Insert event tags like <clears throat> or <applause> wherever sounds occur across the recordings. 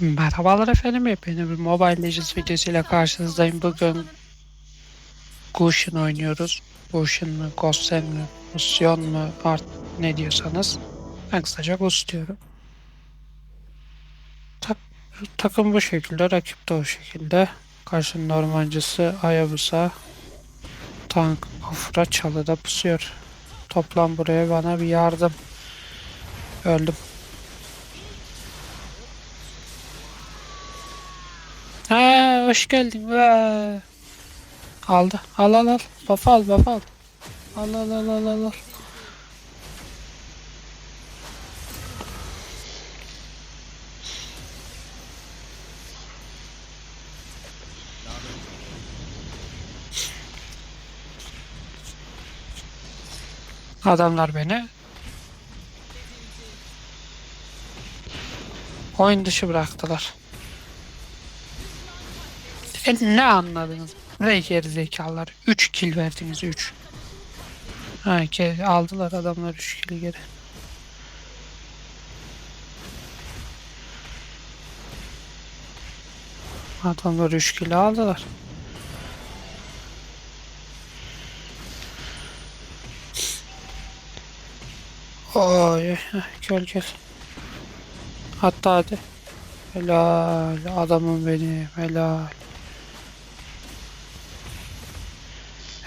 Merhabalar efendim, yepyeni bir Mobile Legends videosuyla karşınızdayım. Bugün Gusion oynuyoruz. Gusion mu, Gosen mi, Gusion mu, artık ne diyorsanız. Ben kısaca Gus diyorum. Tak, takım bu şekilde, rakip de o şekilde. Karşının ormancısı Hayabusa, tank Afra çalıda pusuyor. Toplam buraya bana bir yardım. Öldüm. Ha, hoş geldin. Aldı. Al al al. Buff al buff al. Al al al al al. al. Adamlar beni oyun dışı bıraktılar. E, ne anladınız? Ne geri zekalar. 3 kill verdiniz 3. Ha ke- aldılar adamlar 3 kill geri. Adamlar 3 kill aldılar. Oy, gel. Hatta hadi. Helal adamım benim helal.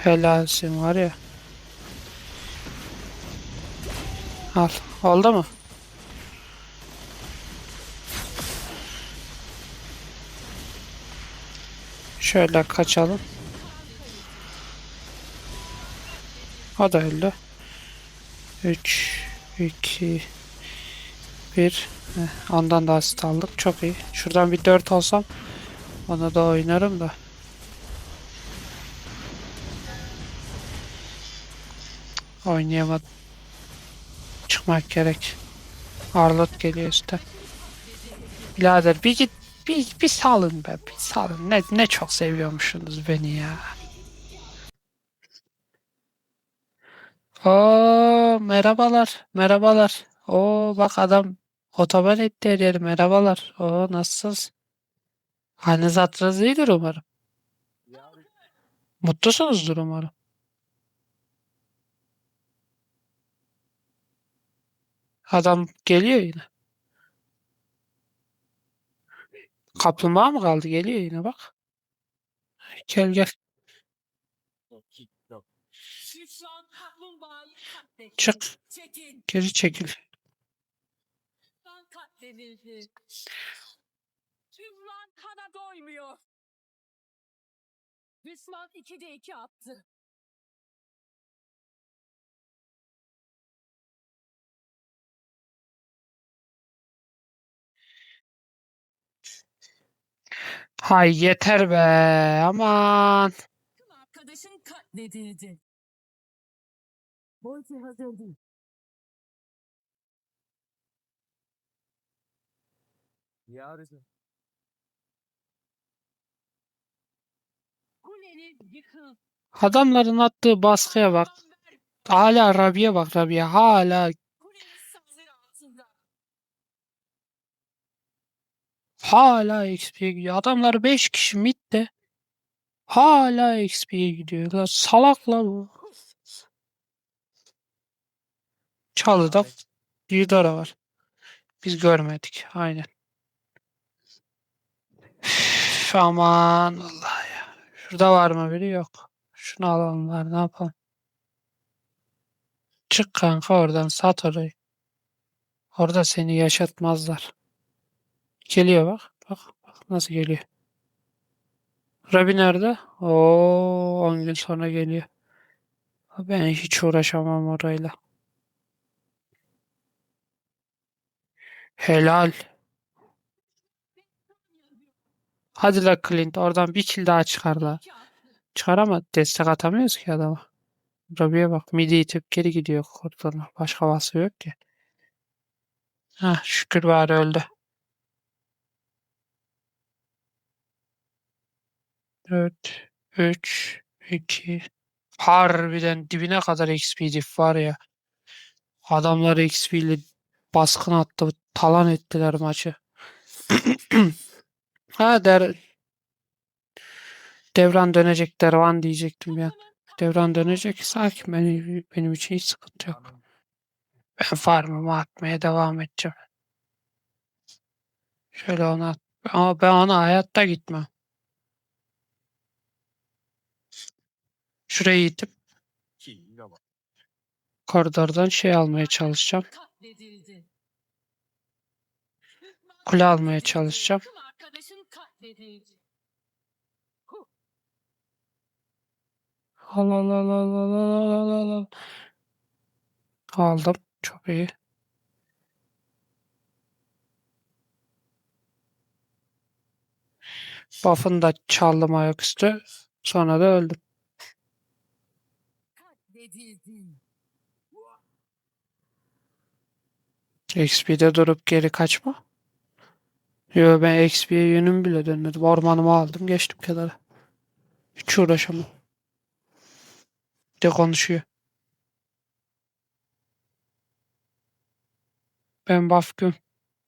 Helalsin var ya. Al. Oldu mu? Şöyle kaçalım. O da öldü. 3 2 1 Ondan da asist aldık. Çok iyi. Şuradan bir 4 olsam onu da oynarım da. Oynayamadım. Çıkmak gerek. Arlot geliyor üstte. Birader bir git bir, bir salın be bir salın. Ne, ne çok seviyormuşsunuz beni ya. Oo merhabalar merhabalar. Oo bak adam otoban etti her yeri merhabalar. Oo nasılsınız? Haliniz hatırınız iyidir umarım. Mutlusunuzdur umarım. Adam geliyor yine. Kaplumbağa mı kaldı? Geliyor yine bak. Gel gel. Çık. Geri çekil. Düşman 2'de 2 attı. Hay yeter be. Aman. Arkadaşın katledildi. Boyki hazır değil. Yarısı. Kuleniz yıkıl. Adamların attığı baskıya bak. Hala Rabia bak Rabia. Hala Kuleniz saldırı altında. Hala XP'ye gidiyor. Adamlar 5 kişi midde. Hala XP'ye gidiyor. La salaklar bu. Çalıda Yudara var. Biz görmedik. Aynen. Üf, aman Allah ya. Şurada var mı biri? Yok. Şunu alalım var. Ne yapalım? Çık kanka oradan. Sat orayı. Orada seni yaşatmazlar. Geliyor bak. Bak. Bak nasıl geliyor. Rabi nerede? Oo, 10 gün sonra geliyor. Ben hiç uğraşamam orayla. Helal. Hadi la Clint oradan bir kill daha çıkar. Çıkar ama destek atamıyoruz ki adama. Rabi'ye bak midi itip geri gidiyor kurtulma. Başka vasfı yok ki. Hah şükür bari öldü. 4, 3, 2. Harbiden dibine kadar XP diff var ya. Adamlar XP ile baskın attı. Talan ettiler maçı. <clears throat> Ha der devran dönecek dervan diyecektim ya. Devran dönecek. Sakin benim, benim için hiç sıkıntı yok. Ben farmımı atmaya devam edeceğim. Şöyle ona. Ama ben ona hayatta gitmem. Şurayı itip koridordan şey almaya çalışacağım. Kule almaya çalışacağım. Aldım. Çok iyi. Buff'ını da çaldım ayaküstü. Sonra da öldüm. Katledildi. XP'de durup geri kaçma. Yo ben XP'ye yönüm bile dönmedim. Ormanımı aldım geçtim kenara. Hiç uğraşamam. De konuşuyor. Ben buff gün.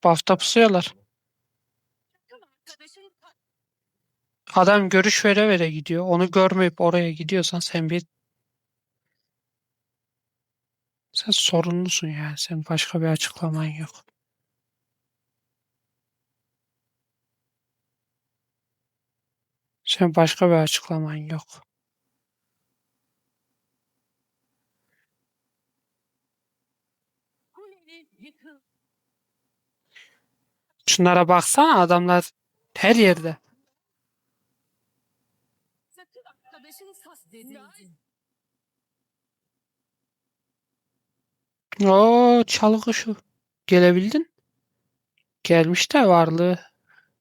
Buff'ta pusuyorlar. Adam görüş vere vere gidiyor. Onu görmeyip oraya gidiyorsan sen bir sen sorumlusun yani. Senin başka bir açıklaman yok. Sen başka bir açıklaman yok. Şunlara baksana adamlar her yerde. Takım arkadaşın katledildi. Oo çalı kuşu. Gelebildin? Gelmiş de varlığı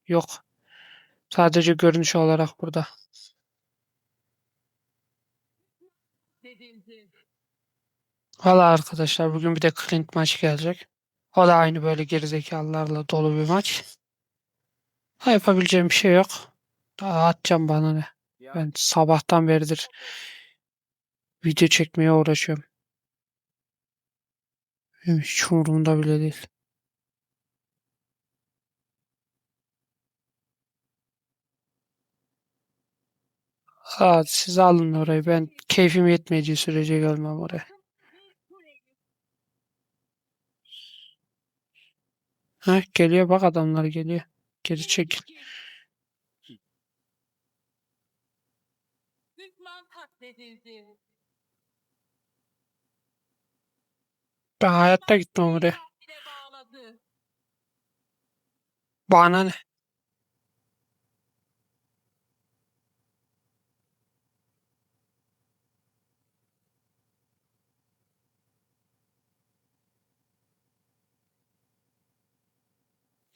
yok. Sadece görünüş olarak burada. Valla arkadaşlar bugün bir de Clint maç gelecek. O da aynı böyle gerizekalılarla dolu bir maç. Ha, yapabileceğim bir şey yok. Daha atacağım bana ne. Ben sabahtan beridir video çekmeye uğraşıyorum. Benim hiç umurumda bile değil. Aa, siz alın orayı. Ben keyfim yetmeyeceği sürece gelmem oraya. Ha, geliyor bak adamlar geliyor. Geri çekil. Düşman katledildi. Ben hayatta gitmem oraya. Bana ne?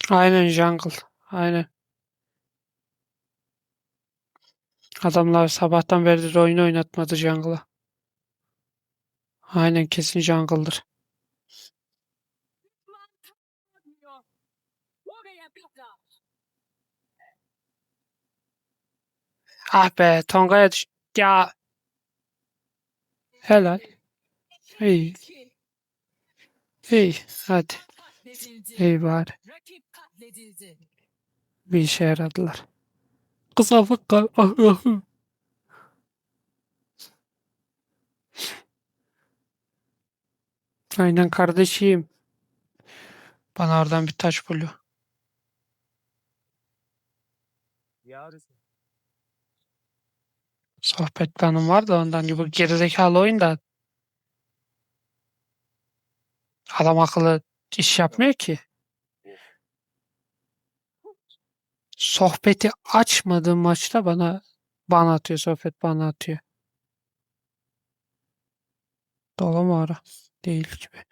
Aynen jungle. Aynen. Adamlar sabahtan beridir oyun oynatmadı jungle'a. Aynen kesin jungle'dır. Düşman katlediliyor. Oraya kadar. Ah be Tonga'ya düş... Ya. Helal. İyi. İyi. Hadi. İyi bari. Bir işe yaradılar. Kısa fıkka. Ah, ah. Aynen kardeşim. Bana oradan bir taş bulu. Yarısı. Sohbet planım var da ondan gibi gerizekalı oyun da adam akıllı iş yapmıyor ki. Sohbeti açmadığım maçta bana bana atıyor sohbet bana atıyor. Dolu mu ara? Değil gibi.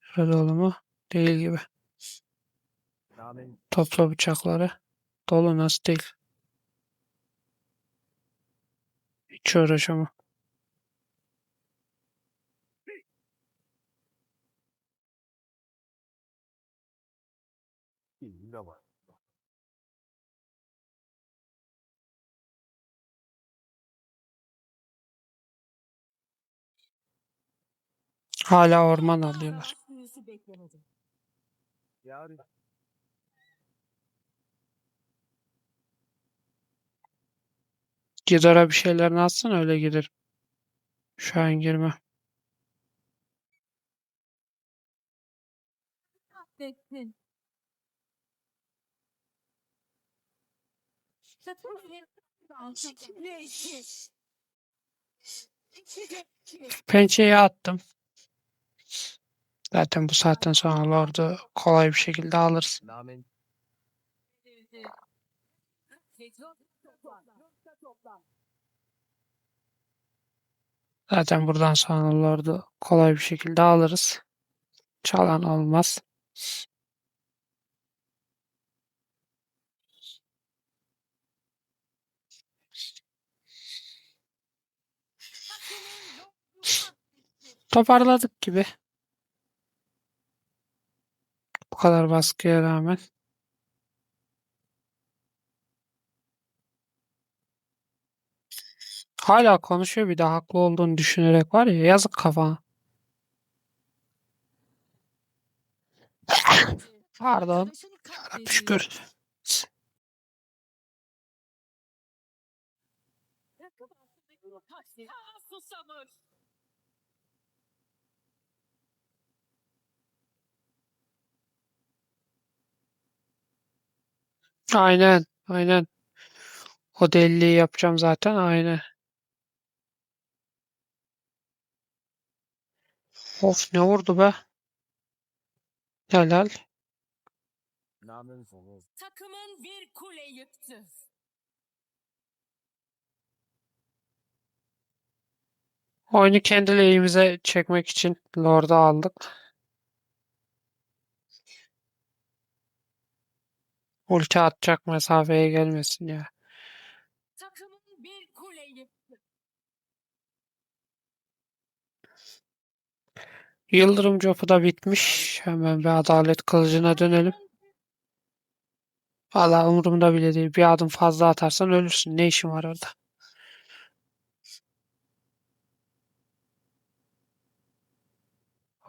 Şurada dolu mu? Değil gibi. Topla bıçakları. Dolu nasıl değil. Hiç uğraşamam. Hala orman alıyorlar. Büyüsü beklemedi. Yarısı. Gidara bir şeylerini atsın öyle giderim. Şu an girme. Bir Neyse. Pençeyi attım. Zaten bu saatten sonra Lord'u kolay bir şekilde alırız. Zaten buradan sonra Lord'u kolay bir şekilde alırız. Çalan olmaz. Toparladık gibi. Bu kadar baskıya rağmen. Hala konuşuyor bir de haklı olduğunu düşünerek var ya yazık kafana. <coughs> Pardon. Katledildi. Şükür. Aynen. Aynen. O deliliği yapacağım zaten. Aynen. Of ne vurdu be. Helal. Takımın bir kule yıktı. Oyunu kendi lehimize çekmek için Lord'u aldık. Ulti atacak mesafeye gelmesin ya. Takımın bir kule yıktı. Yıldırım Copu da bitmiş. Hemen bir adalet kılıcına dönelim. Valla umurumda bile değil. Bir adım fazla atarsan ölürsün. Ne işin var orada?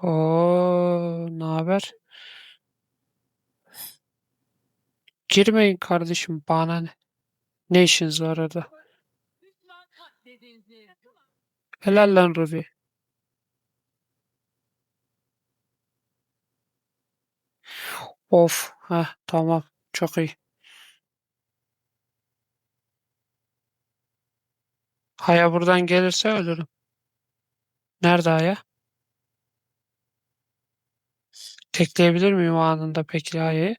Oo, ne haber? Girmeyin kardeşim bana ne? Ne işiniz var orada? Helal lan Ruby. Of. Heh, tamam. Çok iyi. Haya buradan gelirse ölürüm. Nerede Haya? Tekleyebilir miyim o anında peki Haya'yı?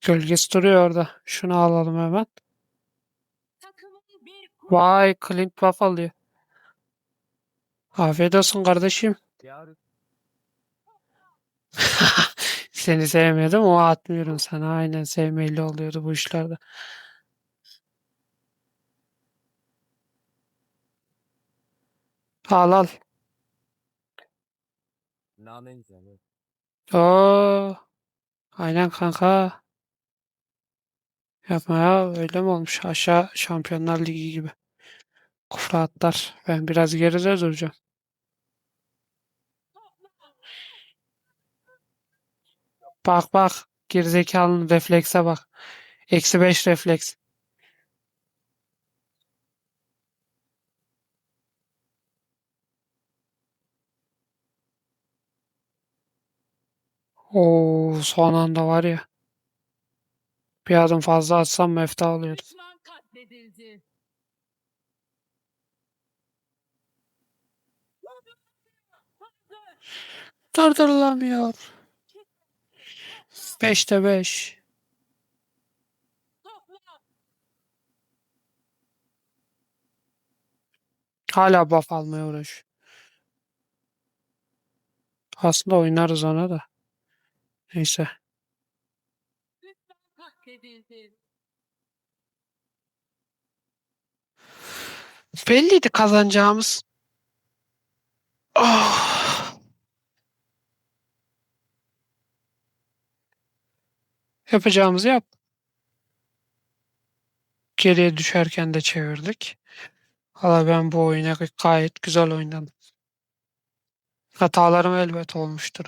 Gölgesi duruyor orada. Şunu alalım hemen. Vay Clint buff alıyor. Afiyet olsun kardeşim. <laughs> Seni sevmedim o atmıyorum sana. Aynen sevmeyli oluyordu bu işlerde. Al al. Oo. Aynen kanka. Yapma ya öyle mi olmuş? Aşağı Şampiyonlar Ligi gibi. Kufra atlar. Ben biraz geride duracağım. Bak bak. Gerizekalının reflekse bak. Eksi 5 refleks. Oo, son anda var ya. Bir adım fazla atsam mefta alıyordum. düşman katledildi. Durdurulamıyor. 5'te 5. Topla. Hala buff almaya uğraş. Aslında oynarız ona da. Neyse. Belliydi kazanacağımız. Ah. Yapacağımızı yap. Geriye düşerken de çevirdik. Valla ben bu oyuna gayet güzel oynadım. Hatalarım elbet olmuştur.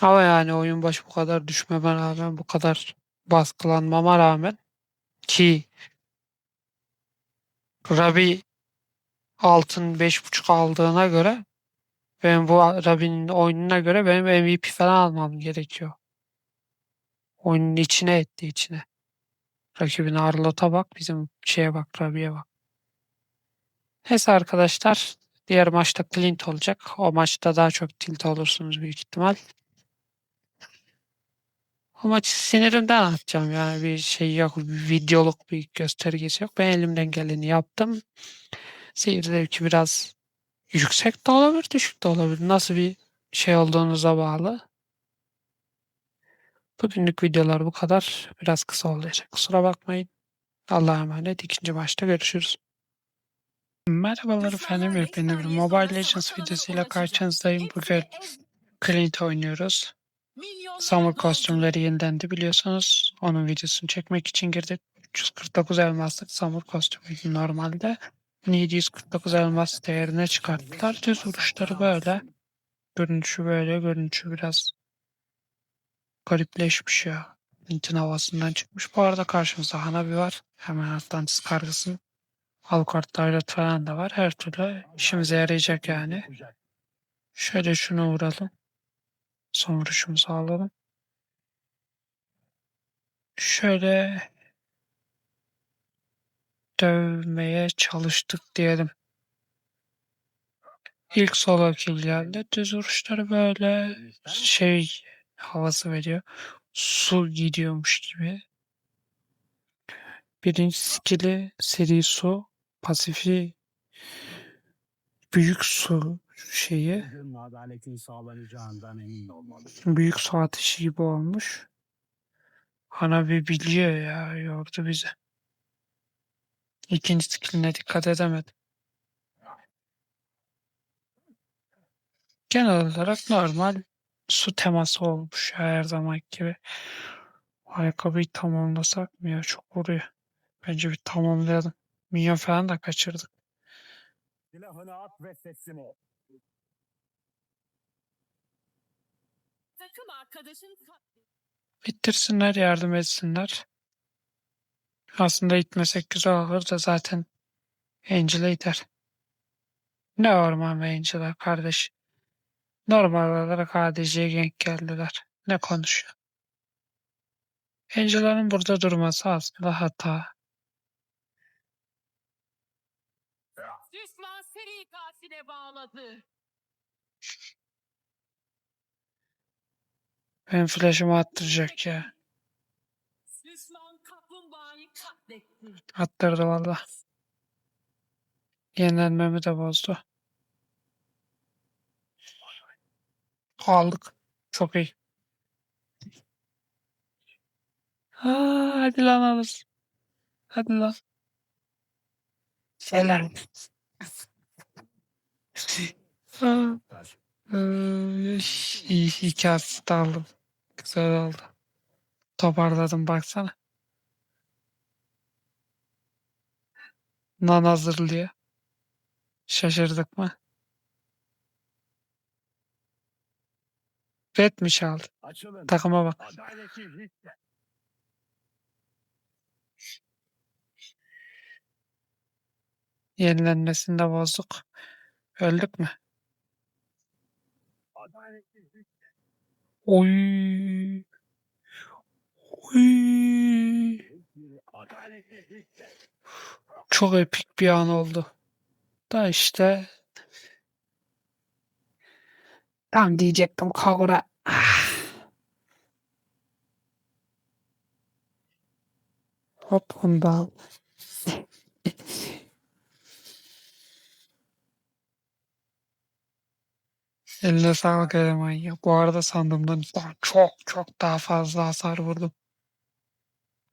Ama yani oyun başı bu kadar düşmeme rağmen bu kadar baskılanmama rağmen ki Rabi altın 5.5 aldığına göre benim bu Rabi'nin oyununa göre benim MVP falan almam gerekiyor. Oyunun içine etti içine. Rakibin Arlot'a bak bizim şeye bak Rabi'ye bak. Neyse arkadaşlar diğer maçta Clint olacak. O maçta daha çok tilt olursunuz büyük ihtimal. O maçı sinirimden atacağım yani bir şey yok. Bir videoluk bir göstergesi yok. Ben elimden geleni yaptım. Seyir zevki biraz yüksek de olabilir, düşük de olabilir. Nasıl bir şey olduğunuza bağlı. Bugünlük videolar bu kadar. Biraz kısa olacak. Kusura bakmayın. Allah'a emanet. İkinci maçta görüşürüz. Merhabalar efendim. Bir Mobile Legends videosuyla karşınızdayım. Bugün Clint oynuyoruz. Summer kostümleri yenilendi biliyorsunuz. Onun videosunu çekmek için girdik. 349 elmaslık Summer kostümüydü normalde. 749 elmas değerine çıkarttılar. Düz vuruşları böyle. Görünüşü böyle. Görünüşü biraz garipleşmiş ya. Clint'in havasından çıkmış. Bu arada karşımızda Hanabi var. Hemen Atlantis kargısının Alucard Direct falan da var. Her türlü işimize yarayacak yani. Şöyle şunu vuralım. Son vuruşumuzu alalım. Şöyle dövmeye çalıştık diyelim. İlk solo kill geldi. Düz vuruşları böyle şey havası veriyor. Su gidiyormuş gibi. Birinci skill'i seri su. Pasifi büyük su şeyi. Büyük su ateşi gibi olmuş. Hanabi biliyor ya yordu bizi. İkinci skilline dikkat edemedim. Genel olarak normal su teması olmuş ya her zaman gibi. Ayakkabıyı tamamlasak mı ya? Çok vuruyor. Bence bir tamamlayalım. Minyon falan da kaçırdık. Silahını at ve teslim ol. Takım arkadaşın. Bitirsinler, yardım etsinler. Aslında itmesek güzel olur da zaten Angel'a iter. Ne orman ve Angel'a kardeş. Normal olarak ADC'ye denk geldiler. Ne konuşuyor? Angela'nın burada durması aslında hata. Düşman seri katile bağladı. Benim flash'ımı attıracak ya. Düşman kaplumbağayı katletti. Attırdı valla. Yenilenmemi de bozdu. Aldık. Çok iyi. Aa, hadi lan alırız. Hadi lan. Helal. Aa, ee, iyi, iki asist aldım. Güzel oldu. Toparladım baksana. Nan hazırlıyor. Şaşırdık mı? Red mi? Açılın. Takıma bak. Yenilenmesini de bozduk. Öldük mü? Oy. Oy. Çok epik bir an oldu. Da işte tam diyecektim Kagura. Ah. Hop onu da al. Eline sağlık eleman ya. Bu arada sandığımdan çok çok daha fazla hasar vurdum.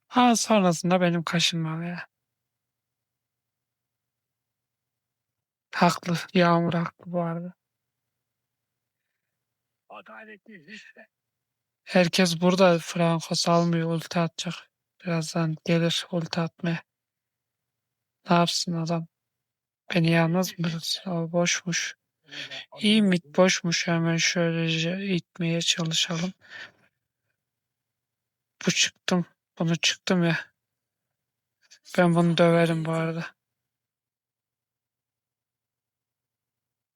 Ha sonrasında benim kaşınmam ya. Haklı. Yağmur haklı bu arada. Adaleti riske. Herkes burada Franco salmıyor ulti atacak. Birazdan gelir ulti atmaya. Ne yapsın adam? Beni yalnız mı bıraksın? O boşmuş. İyi mid boşmuş hemen şöylece itmeye çalışalım. Bu çıktım. Bunu çıktım ya. Ben bunu döverim bu arada.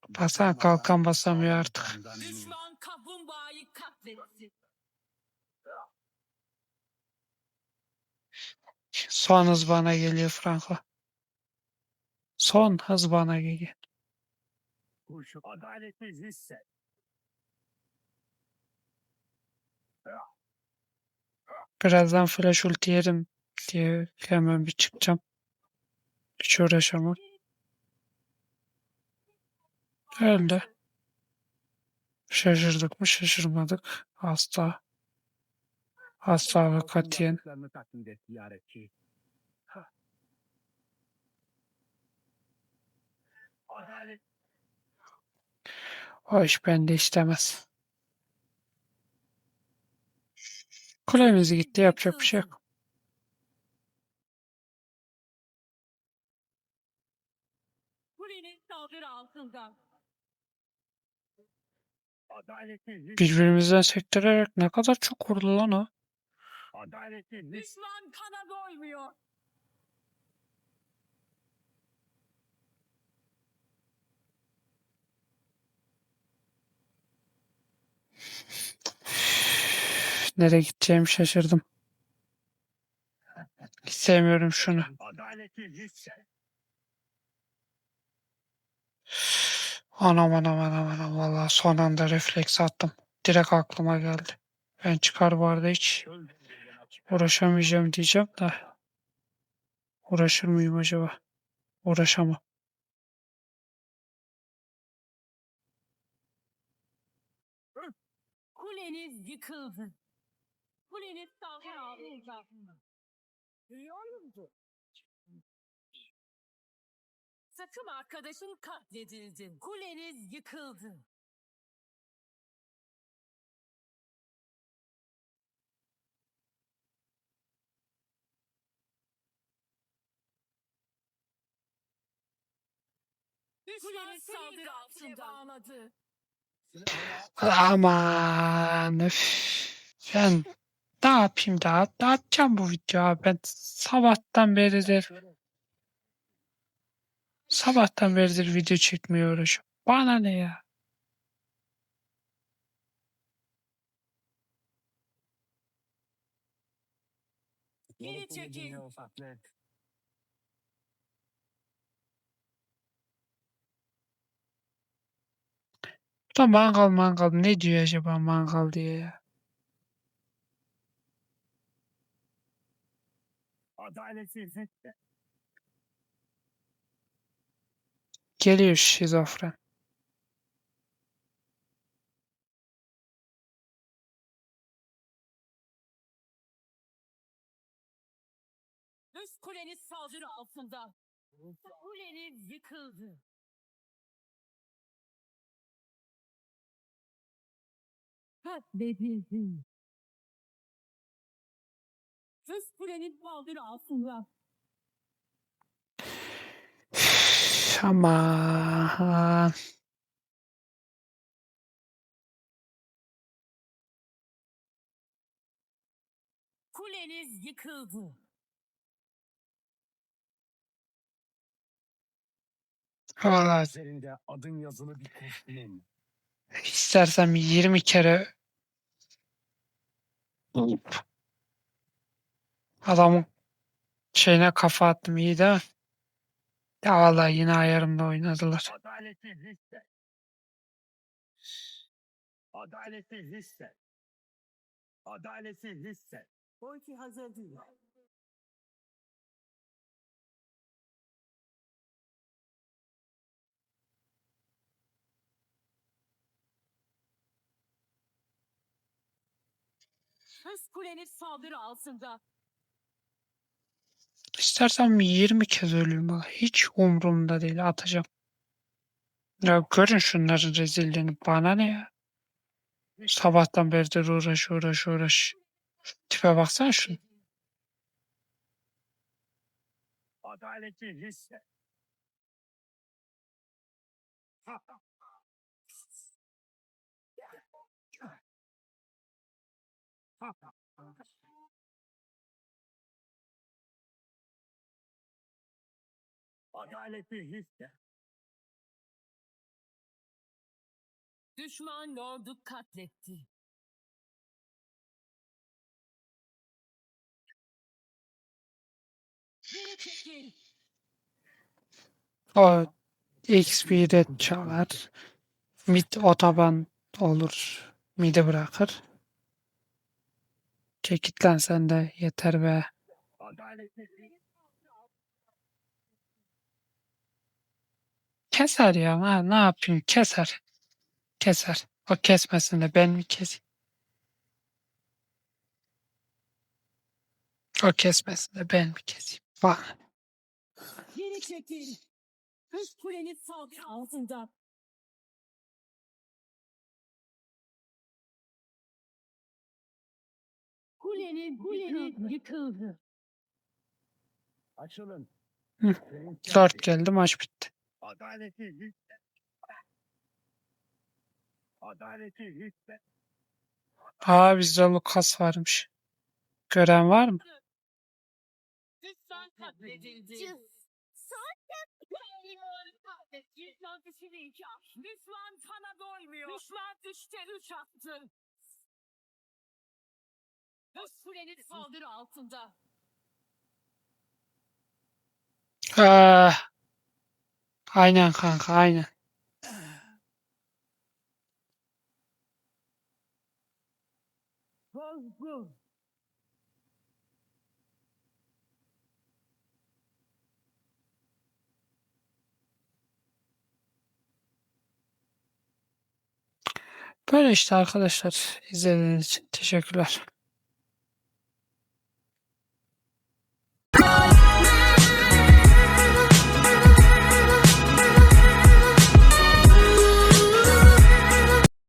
Baksana kalkan basamıyor artık. Son hız bana geliyor Franco. Son hız bana geliyor. Hisset. Birazdan flash ulti yerim diye hemen bir çıkacağım. Hiç uğraşamam. Öldü. Şaşırdık mı şaşırmadık. Asla. Asla ve katiyen. O iş bende istemez. Kulemiz gitti yapacak bir şey yok. Kulenin saldırı altında. Birbirimizden sektirerek ne kadar çok vurdu lan o. Adaleti hisset. Düşman kana doymuyor. <laughs> Nereye gideceğimi şaşırdım. Hiç sevmiyorum şunu. Adaleti. <laughs> Anam anam anam anam valla son anda refleks attım. Direkt aklıma geldi. Ben çıkar bu arada hiç uğraşamayacağım diyeceğim de. Uğraşır mıyım acaba? Uğraşamam. Kuleniz yıkıldı. Kuleniz saldırı altında. Duyuyor musun? Takım arkadaşın katledildi. Kuleniz yıkıldı. Düşman saldırı altında. Bağladı. Aman öf. Ben ne yapayım daha? Dağıtacağım bu videoyu. Ben sabahtan beridir sabahtan beridir video çekmeye uğraşıyorum. Bana ne ya? Çekil. ufaklık. Bu da mangal mangal ne diyor acaba mangal diye ya? Adaleti hisset. Geliyor şizofren. Üst kuleniz saldırı altında. Kuleniz yıkıldı. Katledildi. Üst kuleniz saldırı altında. Üf, Aman. Kuleniz yıkıldı. Valla Üzerinde adın yazılı bir kostümün. istersem 20 kere adamın şeyine kafa attım iyi mi? Ya vallahi yine ayarımda oynadılar. Adaleti hisset. Adaleti hisset. Ulti hazır değil. Üst kuleniz saldırı altında. İstersem 20 kez öleyim. Hiç umurumda değil atacağım. Ya görün şunların rezilliğini. Bana ne ya? Sabahtan beridir uğraş uğraş uğraş. Tipe baksana şunu. Adaleti hisset. Adaleti hisset. Düşman lordu katletti. Geri çekil. O XP'de çalar. Mid otoban olur. Mid'i bırakır. Çekit lan sen de yeter be. Adaleti Keser ya ha, ne yapayım keser. Keser. O kesmesin de ben mi keseyim? O kesmesin de ben mi keseyim? Bana. Geri çekil. Üst kuleniz saldırı altında. Kulenin kulenin yıkıldı. Açılın. Hı. Dört geldi. geldi maç bitti. Adaleti hisset. Adaleti hisset. Aa bizde Lucas varmış. Gören var mı? Düşman iki sana doymuyor. Düşman düşte üç attı. Üst kuleniz saldırı altında. Aa, aynen kanka aynen. Böyle işte arkadaşlar. İzlediğiniz için teşekkürler.